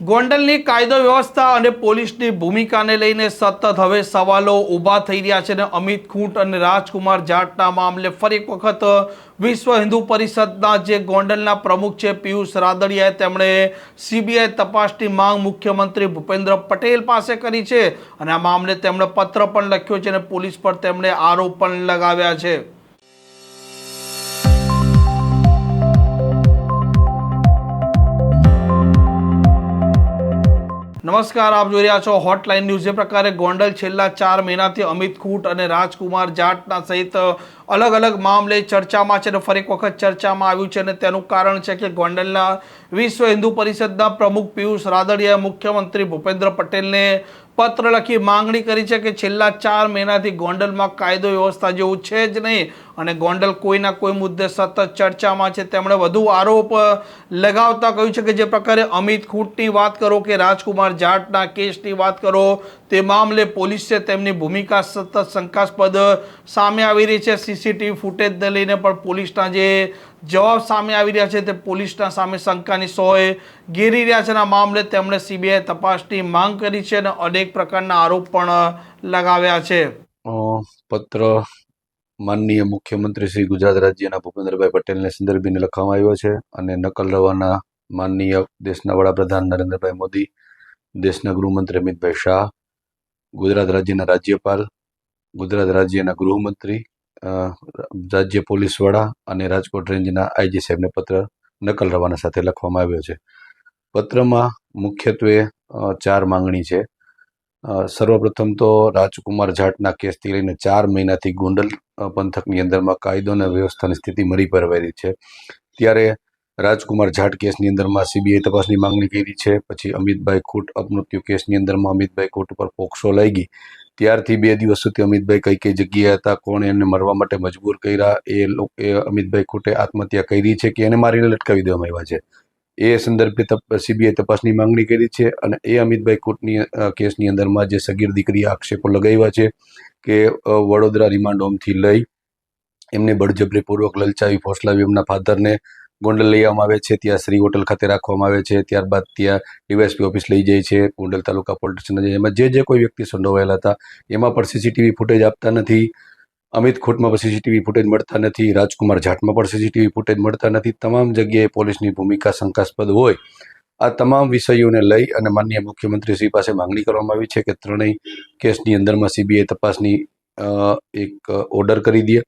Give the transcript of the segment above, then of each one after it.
ગોંડલની કાયદો વ્યવસ્થા અને પોલીસની ભૂમિકાને લઈને સતત હવે સવાલો ઊભા થઈ રહ્યા છે અને અમિત ખૂંટ અને રાજકુમાર જાટના મામલે ફરી એક વખત વિશ્વ હિન્દુ પરિષદના જે ગોંડલના પ્રમુખ છે પિયુષ રાદડિયાએ તેમણે સીબીઆઈ તપાસની માંગ મુખ્યમંત્રી ભૂપેન્દ્ર પટેલ પાસે કરી છે અને આ મામલે તેમણે પત્ર પણ લખ્યો છે અને પોલીસ પર તેમણે આરોપ પણ લગાવ્યા છે. નમસ્કાર, આપ જોઈ રહ્યા છો હોટલાઇન ન્યૂઝ જે પ્રકારે ગોંડલ છેલ્લા ચાર મહિનાથી અમિત ખૂટ અને રાજકુમાર જાટના સહિત અલગ અલગ મામલે ચર્ચામાં છે અને ફરી એક વખત ચર્ચામાં આવ્યું છે અને તેનું કારણ છે કે ગોંડલના વિશ્વ હિન્દુ પરિષદના પ્રમુખ પિયુષ રાદડિયાએ મુખ્યમંત્રી ભૂપેન્દ્ર પટેલને પત્ર લખી માંગણી કરી છે કે છેલ્લા ચાર મહિનાથી ગોંડલમાં કાયદો વ્યવસ્થા જેવું છે જ નહીં અને ગોંડલ કોઈના કોઈ મુદ્દે સતત ચર્ચામાં છે. તેમણે વધુ આરોપ લગાવતા કહ્યું છે કે જે પ્રકારે અમિત ખૂટની વાત કરો કે રાજકુમાર જાટના કેસની વાત કરો, તે મામલે પોલીસે તેમની ભૂમિકા સતત શંકાસ્પદ સામે આવી રહી છે. સીસીટીવી ફૂટેજને લઈને પણ પોલીસના જે જવાબ સામે આવી રહ્યા છે તે પોલીસના સામે શંકાની સોએ ઘેરી રહ્યા છે આ મામલે તેમણે સીબીઆઈ તપાસની માંગ કરી છે અને અનેક પ્રકારના આરોપ પણ લગાવ્યા છે. પત્ર માનનીય મુખ્યમંત્રી શ્રી ગુજરાત રાજ્યના ભૂપેન્દ્રભાઈ પટેલને સંદર્ભીને લખવામાં આવ્યો છે અને નકલ રવાના માનનીય દેશના વડાપ્રધાન નરેન્દ્રભાઈ મોદી, દેશના ગૃહમંત્રી અમિતભાઈ શાહ, ગુજરાત રાજ્યના રાજ્યપાલ, ગુજરાત રાજ્યના ગૃહમંત્રી રાજ્ય પોલીસ વડા અને રાજકોટ રેન્જના આઈજી સાહેબને પત્ર નકલ રવાના સાથે લખવામાં આવ્યો છે. પત્રમાં મુખ્યત્વે ચાર માંગણી છે. સર્વપ્રથમ તો રાજકુમાર જાટના કેસથી લઈને ચાર મહિનાથી ગોંડલ પંથકની અંદરમાં કાયદો અને વ્યવસ્થાની સ્થિતિ મરી પરવાયેલી છે. ત્યારે રાજકુમાર જાટ કેસની અંદરમાં સીબીઆઈ તપાસની માંગણી કરી છે. પછી અમિતભાઈ ખૂટ અપમૃત્યુ કેસની અંદરમાં અમિતભાઈ ખૂટ ઉપર પોક્સો ગઈ ત્યારથી બે દિવસ સુધી અમિતભાઈ કઈ કઈ જગ્યાએ હતા, કોણે એમને મરવા માટે મજબૂર કર્યા, એ એ અમિતભાઈ ખોટે આત્મહત્યા કરી છે કે એને મારીને લટકાવી દેવામાં આવ્યા છે? એ સંદર્ભે સીબીઆઈ તપાસની માંગણી કરી છે અને એ અમિતભાઈ કોટની કેસની અંદરમાં જે સગીર દીકરીએ આક્ષેપો લગાવ્યા છે કે વડોદરા રિમાન્ડ હોમથી લઈ એમને બળજબરીપૂર્વક લલચાવી, ફોસલાવી એમના ફાધરને ગોંડલ લઈ આવવામાં આવે છે, ત્યાં શ્રી હોટલ ખાતે રાખવામાં આવે છે, ત્યારબાદ ત્યાં ડીવાયસપી ઓફિસ લઈ જાય છે, ગોંડલ તાલુકા પોલીસ એમાં જે જે કોઈ વ્યક્તિ સંડોવાયેલા હતા, એમાં પણ સીસીટીવી ફૂટેજ આપતા નથી. અમિત ખોટમાં પણ સીસીટીવી ફૂટેજ મળતા નથી. રાજકુમાર જાટમાં પણ સીસીટીવી ફૂટેજ મળતા નથી. તમામ જગ્યાએ પોલીસની ભૂમિકા શંકાસ્પદ હોય. આ તમામ વિષયોને લઈ અને માનનીય મુખ્યમંત્રી શ્રી પાસે માંગણી કરવામાં આવી છે કે ત્રણેય કેસની અંદરમાં સીબીઆઈ તપાસની એક ઓર્ડર કરી દે.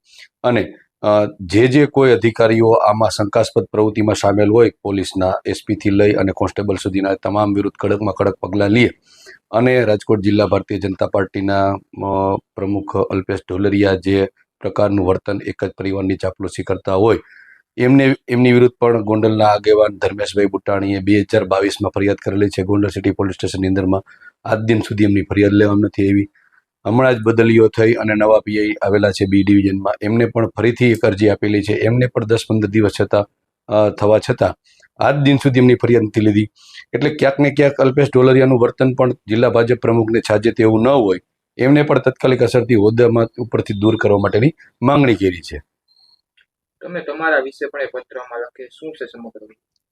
અને જે જે કોઈ અધિકારીઓ આમાં શંકાસ્પદ પ્રવૃત્તિમાં સામેલ હોય, પોલીસના એસપીથી લઈ અને કોન્સ્ટેબલ સુધીના તમામ વિરુદ્ધ કડકમાં કડક પગલાં લે અને રાજકોટ જિલ્લા ભારતીય જનતા પાર્ટીના પ્રમુખ અલ્પેશ ઢોલરિયા જે પ્રકારનું વર્તન એક જ પરિવારની ચાપલુસી કરતા હોય, એમને, એમની વિરુદ્ધ પણ ગોંડલના આગેવાન ધર્મેશભાઈ બુટાણીએ બે હજાર બાવીસમાં ફરિયાદ કરેલી છે. ગોંડલ સિટી પોલીસ સ્ટેશનની અંદરમાં આજ દિન સુધી એમની ફરિયાદ લેવામાં નથી આવી. હમણાં જ બદલીઓ થઈ અને નવા પીઆઈ આવેલા છે બી ડિવિઝનમાં. એમને પણ ફરીથી એક અરજી આપેલી છે. એમને પણ દસ પંદર દિવસ છતાં થવા છતાં આજ દિન સુધી એમની ફરિયાદ નથી લીધી. એટલે ક્યાંક ને ક્યાંક અલ્પેશ ડોલરિયાનું વર્તન પણ જિલ્લા ભાજપ પ્રમુખને છાજે તેવું ન હોય, એમને પણ તાત્કાલિક અસરથી હોદ્દામાં ઉપરથી દૂર કરવા માટેની માંગણી કરી છે. તમે તમારા વિશે પણ એ પત્રમાં લખે શું છે સમગ્ર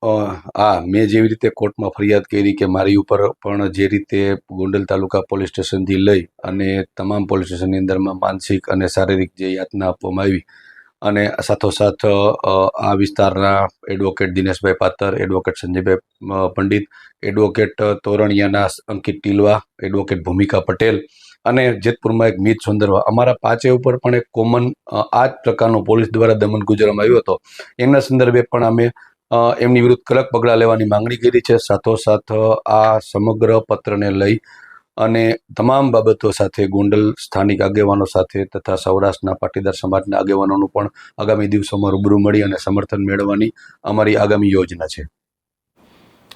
હા મેં જેવી રીતે કોર્ટમાં ફરિયાદ કરી કે મારી ઉપર પણ જે રીતે ગોંડલ તાલુકા પોલીસ સ્ટેશનથી લઈ અને તમામ પોલીસ સ્ટેશનની અંદરમાં માનસિક અને શારીરિક જે યાતના આપવામાં આવી અને સાથોસાથ આ વિસ્તારના advocate Dineshbhai Patar, advocate Sanjaybhai Pandit, advocate તોરણિયાના Ankit Tilva, advocate Bhumika Patel અને જેતપુરમાં એક મિત સુંદરવા. અમારા પાંચે ઉપર પણ એક કોમન આ જ પ્રકારનો પોલીસ દ્વારા દમન ગુજરવામાં આવ્યો હતો. એમના સંદર્ભે પણ અમે એમની વિરુદ્ધ કડક પગલાં લેવાની માંગણી કરી છે. સાથોસાથ આ સમગ્ર પત્રને લઈ અને તમામ બાબતો સાથે ગોંડલ સ્થાનિક આગેવાનો સાથે તથા સૌરાષ્ટ્રના પાટીદાર સમાજના આગેવાનોનું પણ આગામી દિવસોમાં રૂબરૂ મળી અને સમર્થન મેળવવાની અમારી આગામી યોજના છે.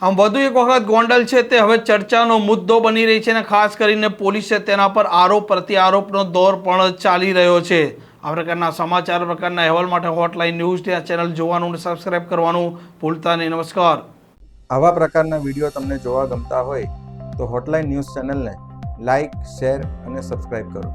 આમ વધુ એક વખત ગોંડલ છે તે હવે ચર્ચાનો મુદ્દો બની રહી છે અને ખાસ કરીને પોલીસે તેના પર આરોપ પ્રત્યારોપનો દોર પણ ચાલી રહ્યો છે. આ પ્રકારના સમાચાર પ્રકારના અહેવાલ માટે હોટલાઇન ન્યૂઝ આ ચેનલ જોવાનું અને સબસ્ક્રાઇબ કરવાનું ભૂલતા નહીં. નમસ્કાર. આવા પ્રકારના વીડિયો તમને જોવા ગમતા હોય તો હોટલાઇન ન્યૂઝ ચેનલને લાઇક શેર અને સબસ્ક્રાઇબ કરો.